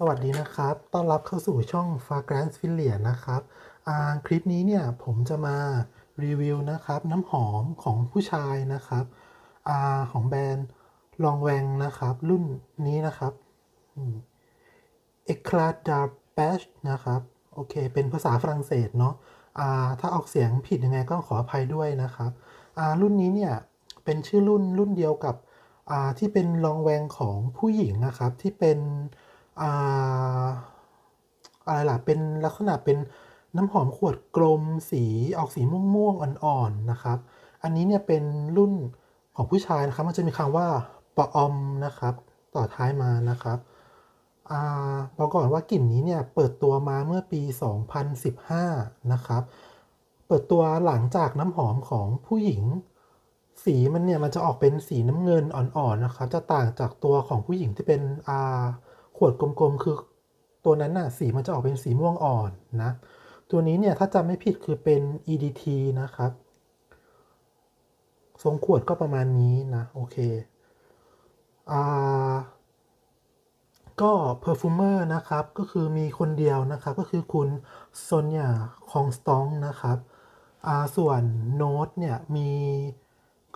สวัสดีนะครับ ต้อนรับเข้าสู่ช่อง Fragrance f i l i a นะครับอ่าคลิปนี้เนี่ยผมจะมารีวิวนะครับน้ำหอมของผู้ชายนะครับอ่าของแบรนด์ลองแวงนะครับ รุ่นนี้นะครับเอ็กคลาดาแบชนะครับ โอเค เป็นภาษาฝรั่งเศสเนาะอ่าถ้าออกเสียงผิดยังไงก็ขออภัยด้วยนะครับอ่ารุ่นนี้เนี่ยเป็นชื่อรุ่นรุ่นเดียวกับอ่าที่เป็นลองแวงของผู้หญิงนะครับที่เป็น อะไรล่ะ เป็นลักษณะเป็นน้ำหอมขวดกลมสีออกสีม่วงๆอ่อนๆนะครับ อันนี้เนี่ยเป็นรุ่นของผู้ชายนะครับ มันจะมีคำว่าปออมนะครับ ต่อท้ายมานะครับอ่าบอกก่อนว่ากลิ่นนี้เนี่ยเปิดตัวมาเมื่อปี 2015 นะครับ เปิดตัวหลังจากน้ำหอมของผู้หญิง สีมันเนี่ยมันจะออกเป็นสีน้ำเงินอ่อนๆนะครับ จะต่างจากตัวของผู้หญิงที่เป็นอ่า ขวดกลมๆ คือตัวนั้นน่ะสีมันจะออกเป็นสีม่วงอ่อนนะ ตัวนี้เนี่ยถ้าจำไม่ผิดคือเป็น EDT นะครับ ทรงขวดก็ประมาณนี้นะ โอเคอ่าก็ perfumer นะครับ ก็คือมีคนเดียวนะครับ ก็คือคุณโซนยาคองสตองนะครับอ่าส่วนโน้ตเนี่ยมี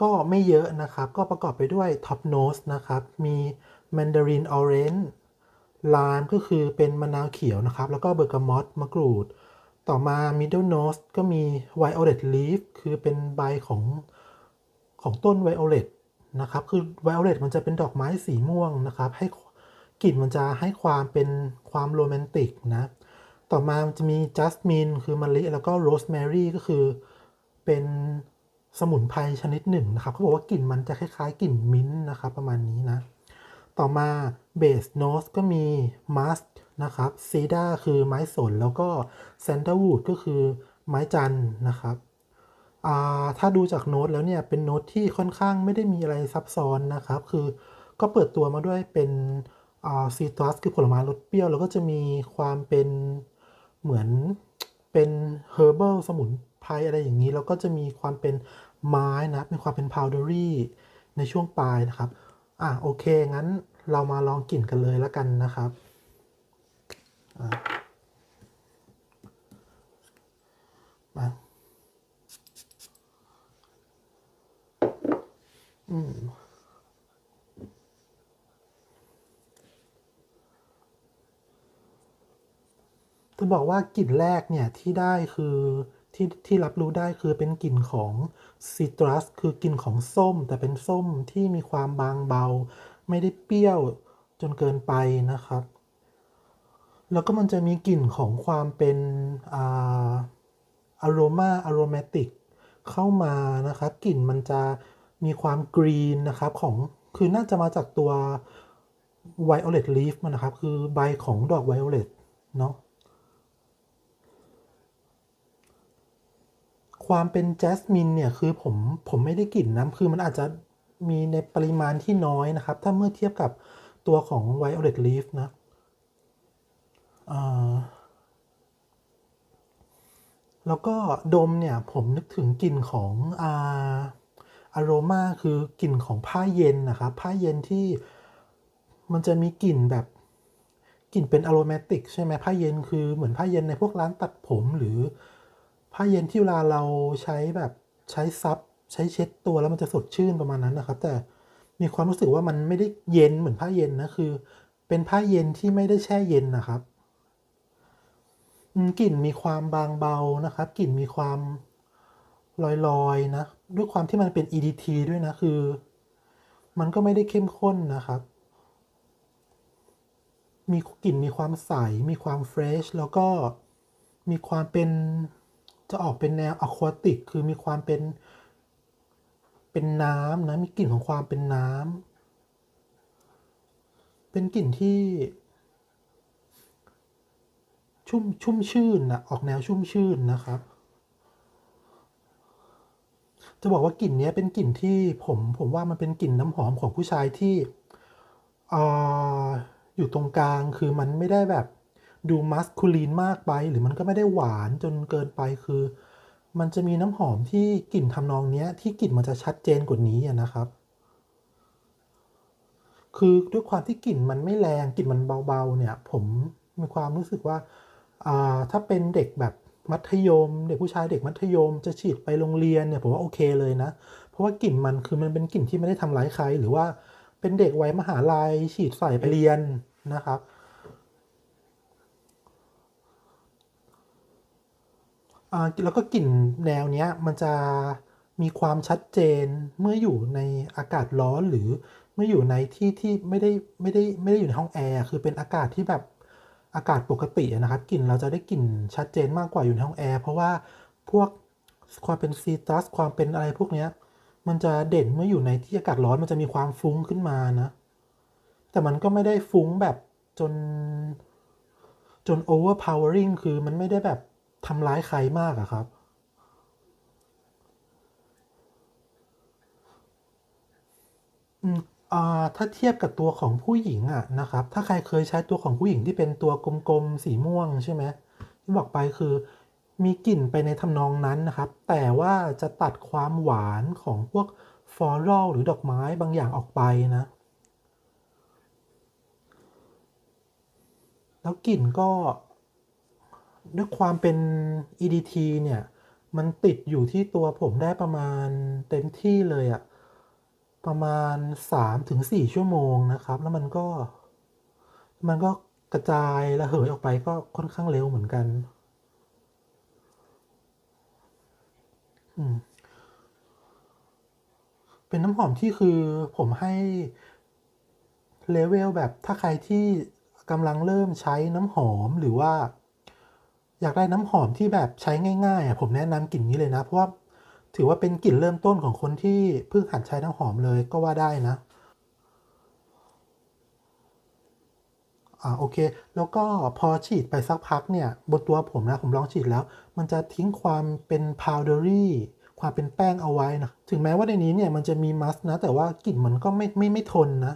ก็ไม่เยอะนะครับ ก็ประกอบไปด้วย top notes นะครับ มี mandarin orange ลามก็คือเป็นมะนาวเขียวนะครับ แล้วก็เบอร์กามอตมะกรูด ต่อมา middle note ก็มี violet leaf คือเป็นใบของของต้น violet นะครับ คือ violet มันจะเป็นดอกไม้สีม่วงนะครับ ให้กลิ่นมันจะให้ความเป็นความโรแมนติกนะ ต่อมามจะมี jasmine คือมะลิ แล้วก็ rosemary ก็คือเป็นสมุนไพรชนิดหนึ่งนะครับเขาบอกว่ากลิ่นมันจะคล้ายๆกลิ่นมิ้นท์นะครับ ประมาณนี้นะ ต่อมา base note ก็มี musk นะครับ cedar คือไม้สน แล้วก็ sandalwood ก็คือไม้จันนะครับถ้าดูจากโน้ตแล้วเนี่ยเป็นโน้ตที่ค่อนข้างไม่ได้มีอะไรซับซ้อนนะครับ คือก็เปิดตัวมาด้วยเป็นซีตรัสคือผลไม้รสเปรี้ยว แล้วก็จะมีความเป็นเหมือนเป็น herbal สมุนไพรอะไรอย่างนี้ แล้วก็จะมีความเป็นไม้นะมีความเป็น powdery ในช่วงปลายนะครับ อะโอเค งั้นเรามาลองกลิ่นกันเลยแล้วกันนะครับอะมาอืมจะบอกว่ากลิ่นแรกเนี่ยที่ได้คือ ที่ที่รับรู้ได้คือเป็นกลิ่นของซิตรัสคือกลิ่นของส้ม แต่เป็นส้มที่มีความบางเบา ไม่ได้เปรี้ยวจนเกินไปนะครับ แล้วก็มันจะมีกลิ่นของความเป็นอาอโรมาอโรมาติกเข้ามานะครับกลิ่นมันจะมีความกรีนนะครับของคือน่าจะมาจากตัว violet leaf มันนะครับ คือใบของดอก violet เนาะ ความเป็นแจสมินเนี่ยคือผมผมไม่ได้กลิ่นนะคือมันอาจจะมีในปริมาณที่น้อยนะครับ ถ้าเมื่อเทียบกับตัวของ Violet Leaf นะแล้วก็ดมเนี่ยผมนึกถึงกลิ่นของอาอารมาคือกลิ่นของผ้าเย็นนะครับผ้าเย็นที่มันจะมีกลิ่นแบบกลิ่นเป็นอโรมาติกใช่ไหมผ้าเย็นคือเหมือนผ้าเย็นในพวกร้านตัดผมหรือ ผ้าเย็นที่เวลาเราใช้แบบใช้ซับใช้เช็ดตัวแล้วมันจะสดชื่นประมาณนั้นนะครับ แต่มีความรู้สึกว่ามันไม่ได้เย็นเหมือนผ้าเย็นนะคือ เป็นผ้าเย็นที่ไม่ได้แช่เย็นนะครับกลิ่นมีความบางเบานะครับกลิ่นมีความลอยๆนะด้วยความที่มันเป็น EDT ด้วยนะคือ มันก็ไม่ได้เข้มข้นนะครับ มีกลิ่นมีความใสมีความเฟรชแล้วก็มีความเป็น จะออกเป็นแนวอะควาติก คือมีความเป็น เป็นน้ำนะ มีกลิ่นของความเป็นน้ำ เป็นกลิ่นที่ ชุ่มชุ่มชื่นนะออกแนวชุ่มชื่นนะครับ จะบอกว่ากลิ่นนี้เป็นกลิ่นที่ผมผมว่ามันเป็นกลิ่นน้ำหอมของผู้ชายที่ออยู่ตรงกลางคือมันไม่ได้แบบ ดูมัสคูลีนมากไป หรือมันก็ไม่ได้หวานจนเกินไปคือ มันจะมีน้ำหอมที่กลิ่นทำนองนี้ที่กลิ่นมันจะชัดเจนกว่านี้นะครับ คือด้วยความที่กลิ่นมันไม่แรงกลิ่นมันเบาๆ เนี่ย ผมมีความรู้สึกว่าอ่าถ้าเป็นเด็กแบบมัธยม เด็กผู้ชายเด็กมัธยม จะฉีดไปโรงเรียนเนี่ยผมว่าโอเคเลยนะ เพราะว่ากลิ่นมันคือมันเป็นกลิ่นที่ไม่ได้ทำร้ายใคร หรือว่าเป็นเด็กวัยมหาลัยฉีดใส่ไปเรียนนะครับ อ่า แล้วก็กลิ่นแนวเนี้ยมันจะมีความชัดเจนเมื่ออยู่ในอากาศร้อนหรือเมื่ออยู่ในที่ที่ไม่ได้ไม่ได้ไม่ได้อยู่ในห้องแอร์คือเป็นอากาศที่แบบอากาศปกตินะครับกลิ่นเราจะได้กลิ่นชัดเจนมากกว่าอยู่ในห้องแอร์เพราะว่าพวกความเป็นซีตัสความเป็นอะไรพวกเนี้ยมันจะเด่นเมื่ออยู่ในที่อากาศร้อนมันจะมีความฟุ้งขึ้นมานะ แต่มันก็ไม่ได้ฟุ้งแบบจนจน overpowering คือมันไม่ได้แบบ ทำร้ายใครมากอะครับ อืมอ่าถ้าเทียบกับตัวของผู้หญิงอะนะครับ ถ้าใครเคยใช้ตัวของผู้หญิงที่เป็นตัวกลมๆสีม่วงใช่ไหมที่บอกไปคือมีกลิ่นไปในทำนองนั้นนะครับ แต่ว่าจะตัดความหวานของพวกฟลอรัลหรือดอกไม้บางอย่างออกไปนะ แล้วกลิ่นก็ ด้วยความเป็น EDT เนี่ย มันติดอยู่ที่ตัวผมได้ประมาณเต็มที่เลยอะประมาณ 3-4 ชั่วโมงนะครับ แล้วมันก็ มันก็กระจายระเหยออกไปก็ค่อนข้างเร็วเหมือนกัน อืมเป็นน้ำหอมที่คือผมให้เลเวลแบบถ้าใครที่กำลังเริ่มใช้น้ำหอมหรือว่า อยากได้น้ำหอมที่แบบใช้ง่ายๆอะผมแนะนำกลิ่นนี้เลยนะ เพราะว่าถือว่าเป็นกลิ่นเริ่มต้นของคนที่เพิ่งหัดใช้น้ำหอมเลยก็ว่าได้นะอ่าโอเค แล้วก็พอฉีดไปสักพักเนี่ย บนตัวผมนะ ผมลองฉีดแล้ว มันจะทิ้งความเป็น powdery ความเป็นแป้งเอาไว้นะ ถึงแม้ว่าในนี้เนี่ยมันจะมีมัสก์นะ แต่ว่ากลิ่นมันก็ไม่ไม่ไม่ทนนะ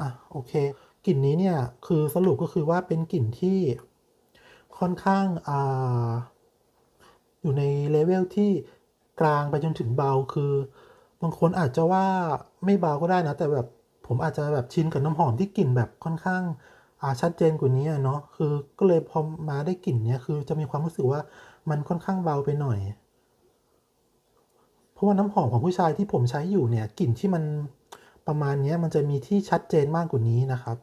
อะโอเคกลิ่นนี้เนี่ยคือสรุปก็คือว่าเป็นกลิ่นที่ค่อนข้างอ่าอยู่ในเลเวลที่กลางไปจนถึงเบาคือบางคนอาจจะว่าไม่เบาก็ได้นะ แต่แบบผมอาจจะแบบชินกับน้ำหอมที่กลิ่นแบบค่อนข้างอ่าชัดเจนกว่านี้เนาะคือก็เลยพอมาได้กลิ่นเนี้ยคือจะมีความรู้สึกว่ามันค่อนข้างเบาไปหน่อย เพราะว่าน้ำหอมของผู้ชายที่ผมใช้อยู่เนี่ยกลิ่นที่มัน ประมาณนี้มันจะมีที่ชัดเจนมากกว่านี้นะครับ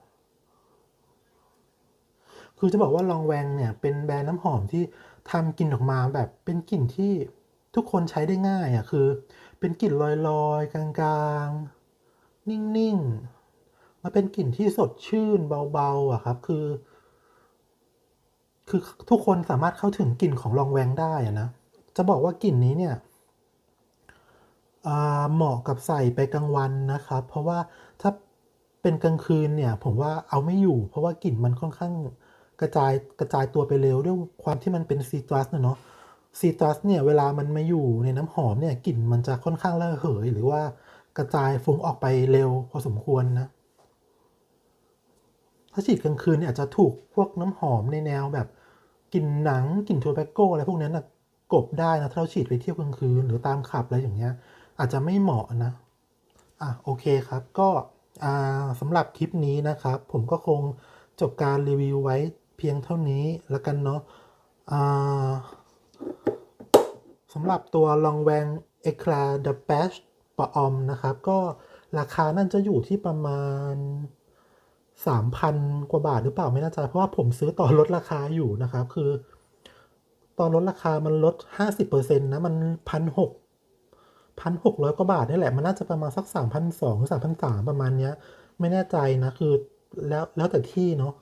คือจะบอกว่าลองแวงเนี่ยเป็นแบรนด์น้ำหอมที่ทำกลิ่นออกมาแบบเป็นกลิ่นที่ทุกคนใช้ได้ง่ายอะคือ เป็นกลิ่นลอยๆ กลางๆ นิ่งๆมาเป็นกลิ่นที่สดชื่นเบาๆอะครับ คือ คือทุกคนสามารถเข้าถึงกลิ่นของลองแวงได้อะนะจะบอกว่ากลิ่นนี้เนี่ย เหมาะกับใส่ไปกลางวันนะครับ เพราะว่าถ้าเป็นกลางคืนเนี่ยผมว่าเอาไม่อยู่ เพราะว่ากลิ่นมันค่อนข้างกระจายกระจายตัวไปเร็วด้วยความที่มันเป็นซีตรัสเนาะซีตรัสเนี่ยเวลามันมาอยู่ในน้ำหอมเนี่ยกลิ่นมันจะค่อนข้างระเหย หรือว่ากระจายฟุ้งออกไปเร็วพอสมควรนะถ้าฉีดกลางคืนเนี่ยอาจจะถูกพวกน้ำหอมในแนวแบบกลิ่นหนังกลิ่นโทแบคโกอะไรพวกนั้นนะกบได้นะถ้าเราฉีดไปเที่ยวกลางคืนหรือตามขับอะไรอย่างเงี้ย อาจจะไม่เหมาะนะอะโอเคครับก็สำหรับคลิปนี้นะครับ ผมก็คงจบการรีวิวไว้เพียงเท่านี้แล้วกันเนาะสำหรับตัวลองแวงเอคลาเดอะแ h ชปะออมนะครับ ก็ราคานั่นจะอยู่ที่ประมาณ 3,000 กว่าบาทหรือเปล่าไม่แน่ใจเพราะว่าผมซื้อต่อลดราคาอยู่นะครับ คือ ตอนลดราคามันลด 50%นะ มันพันหก พันหกร้อยกว่าบาทนี่แหละมันน่าจะประมาณสักสามพันสองหรือสามพันสามประมาณเนี้ย ไม่แน่ใจนะคือแล้วแล้วแต่ที่เนาะ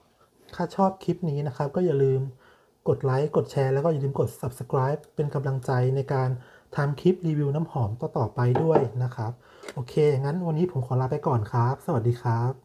ถ้าชอบคลิปนี้นะครับ ก็อย่าลืมกดไลค์กดแชร์แล้วก็อย่าลืมกด subscribe เป็นกำลังใจในการทำคลิปรีวิวน้ำหอมต่อๆไปด้วยนะครับ โอเค งั้นวันนี้ผมขอลาไปก่อนครับ สวัสดีครับ